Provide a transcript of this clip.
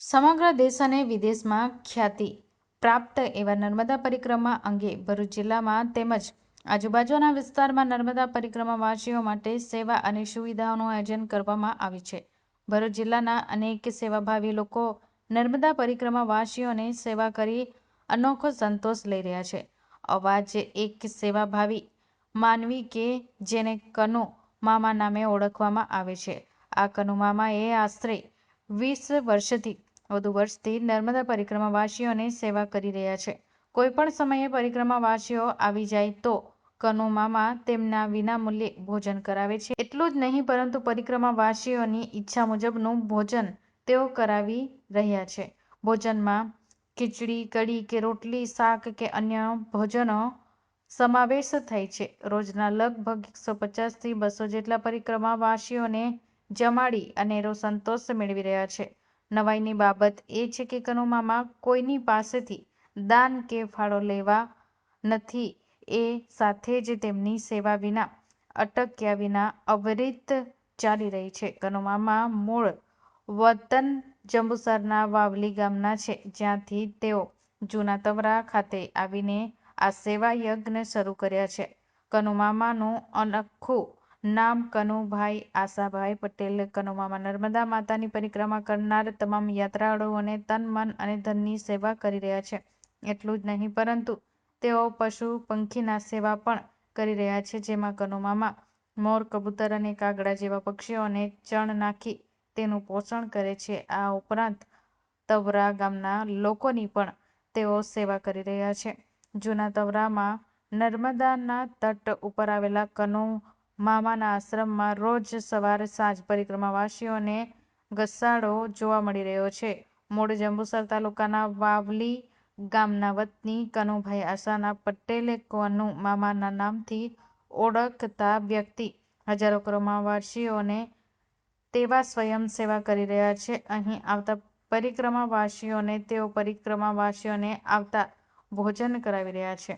સમગ્ર દેશ અને વિદેશમાં ખ્યાતિ પ્રાપ્ત એવા નર્મદા પરિક્રમા અંગે ભરૂચ જિલ્લામાં તેમજ આજુબાજુના વિસ્તારમાં નર્મદા પરિક્રમાવાસીઓ માટે સેવા અને સુવિધાઓનું આયોજન કરવામાં આવ્યું છે. ભરૂચ જિલ્લાના અનેક સેવાભાવી લોકો નર્મદા પરિક્રમાવાસીઓને સેવા કરી અનોખો સંતોષ લઈ રહ્યા છે. અવાજ એક સેવાભાવી માનવી કે જેને કનુ મામા નામે ઓળખવામાં આવે છે. આ કનુ મામાએ આશરે વીસ વર્ષથી વધુ વર્ષથી નર્મદા પરિક્રમાવાસીઓને સેવા કરી રહ્યા છે. કોઈ પણ સમયે પરિક્રમાવાસીઓ આવી જાય તો કનુ મામા તેમના વિનામૂલ્યે ભોજન કરાવે છે. એટલું જ નહીં, પરંતુ પરિક્રમાવાસીઓની ઈચ્છા મુજબનું ભોજન તેઓ કરાવી રહ્યા છે. ભોજનમાં ખીચડી, કઢી કે રોટલી, શાક કે અન્ય ભોજનો સમાવેશ થાય છે. રોજના લગભગ એકસો પચાસથી બસો જેટલા પરિક્રમાવાસીઓને જમાડી અનેરો સંતોષ મેળવી રહ્યા છે. નવાઈની બાબત એ છે કે કનુમામા કોઈની પાસેથી દાન કે ફાળો લેવા નથી. એ સાથે જ તેમની સેવા વિના, અટક્યા વિના અવિરત ચાલી રહી છે. કનુમામા મૂળ વતન જંબુસરના વાવલી ગામના છે. જ્યાંથી તેઓ જૂના તવરા ખાતે આવીને આ સેવા યજ્ઞ શરૂ કર્યા છે. કનુમામાનું અનખું નામ કનુભાઈ આશાભાઈ પટેલ, કનુમામાં નર્મદા માતાની પરિક્રમા કરનાર તમામ યાત્રાળુઓને તન, મન અને ધનની સેવા કરી રહ્યા છે. એટલું જ નહીં, પરંતુ તેઓ પશુ પંખીના સેવા પણ કરી રહ્યા છે, જેમાં કનુમામાં મોર, કબૂતર અને કાગડા જેવા પક્ષીઓને ચણ નાખી તેનું પોષણ કરે છે. આ ઉપરાંત તવરા ગામના લોકોની પણ તેઓ સેવા કરી રહ્યા છે. જૂના તવરામાં નર્મદાના તટ ઉપર આવેલા કનુ મામાના આશ્રમમાં રોજ સવારે સાંજ પરિક્રમાવાસીઓને ઘસાડો જોવા મળી રહ્યો છે. મૂળ જંબુસર તાલુકાના વાવલી ગામના વતની કનુભાઈ આશાના પટેલે કનુ મામાના નામથી ઓળખતા વ્યક્તિ હજારો ક્રમાવાસીઓને તેવા સ્વયં સેવા કરી રહ્યા છે. અહીં આવતા પરિક્રમાવાસીઓને તેઓ પરિક્રમાવાસીઓને આવતા ભોજન કરાવી રહ્યા છે.